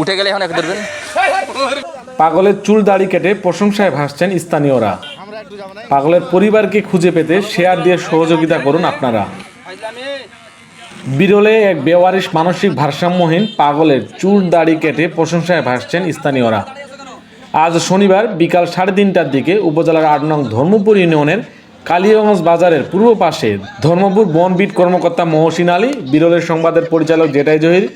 উঠে গেলে এখন এক ধরবেন। পাগলের চুল দাড়ি কেটে প্রশংসায় ভাসছেন স্থানীয়রা। পাগলের পরিবারকে খুঁজে পেতে শেয়ার দিয়ে সহযোগিতা করুন আপনারা। বিরলে এক বেওয়ারিশ মানসিক ভারসাম্যহীন পাগলের চুল দাড়ি কেটে প্রশংসায় ভাসছেন স্থানীয়রা। আজ শনিবার বিকাল সাড়ে তিনটার দিকে উপজেলার আট নং ধর্মপুর ইউনিয়নের কালিয়াগঞ্জ বাজারের পূর্ব পাশে ধর্মপুর বনবিট কর্মকর্তা মহসিন আলী বিরলের সংবাদের পরিচালক জেটাই জহির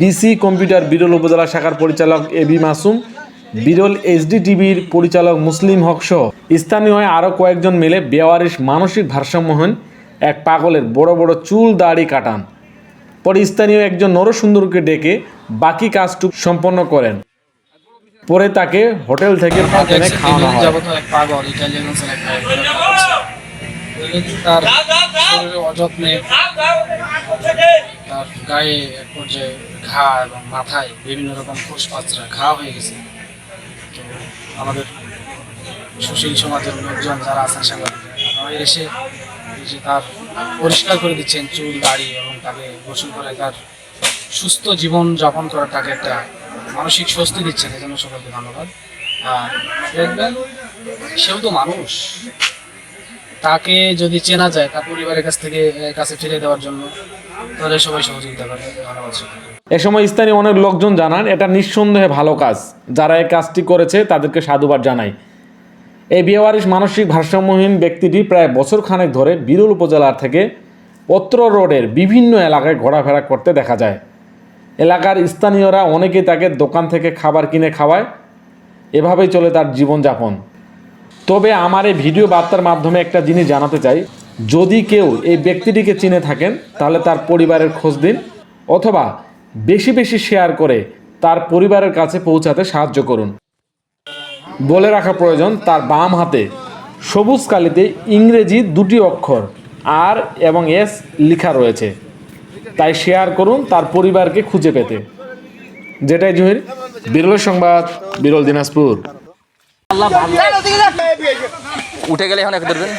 বিসি কম্পিউটার বিরল উপজেলা শাখার পরিচালক এবি মাসুম বিরল এইচডি টিভির পরিচালক মুসলিম হক সহ স্থানীয় আরও কয়েকজন মিলে বেওয়ারিশ মানসিক ভারসাম্যহীন এক পাগলের বড় বড় চুল দাড়ি কাটান। পরে স্থানীয় একজন নরসুন্দরকে ডেকে বাকি কাজটুকু সম্পন্ন করেন। পরে তাকে হোটেল থেকে খাওয়ানো হয়। তার শরীরে অযত্নে তার গায়ে এক পর্যায়ে ঘা এবং মাথায় বিভিন্ন রকম খোঁজ পাত্রা ঘা হয়ে গেছে। তো আমাদের সুশীল সমাজের লোকজন যারা আছেন তারা এসে যে তার পরিষ্কার করে দিচ্ছেন চুল দাড়ি এবং তাকে গোসল করে তার সুস্থ জীবন যাপন করার তাকে একটা মানসিক স্বস্তি দিচ্ছেন। এজন্য সকলকে ধন্যবাদ। আর দেখবেন সেও তো মানুষ। তাকে যদি চেনা যায় তার পরিবারের কাছ থেকে কাছে ফিরে দেওয়ার জন্য, তাহলে সবাই সহযোগিতা করে। এ সময় স্থানীয় অনেক লোকজন জানান, এটা নিঃসন্দেহে ভালো কাজ। যারা এই কাজটি করেছে, তাদেরকে সাধুবাদ জানাই। এই বিয়েওয়ারিশ মানসিক ভারসাম্যহীন ব্যক্তিটি প্রায় বছর খানেক ধরে বিরুল উপজেলার থেকে পত্র রোডের বিভিন্ন এলাকায় ঘোরাফেরা করতে দেখা যায়। এলাকার স্থানীয়রা অনেকেই তাকে দোকান থেকে খাবার কিনে খাওয়ায়। এভাবেই চলে তার জীবনযাপন। তবে আমার এই ভিডিও বার্তার মাধ্যমে একটা জিনিস জানাতে চাই। যদি কেউ এই ব্যক্তিটিকে চিনে থাকেন, তাহলে তার পরিবারের খোঁজ দিন, অথবা বেশি বেশি শেয়ার করে তার পরিবারের কাছে পৌঁছাতে সাহায্য করুন। বলে রাখা প্রয়োজন, তার বাম হাতে সবুজ কালিতে ইংরেজি দুটি অক্ষর, আর এবং এস লেখা রয়েছে। তাই শেয়ার করুন তার পরিবারকে খুঁজে পেতে। যেটাই জহির, বিরল সংবাদ, বিরল দিনাজপুর। উঠে গেলে এখন এক ধরবেন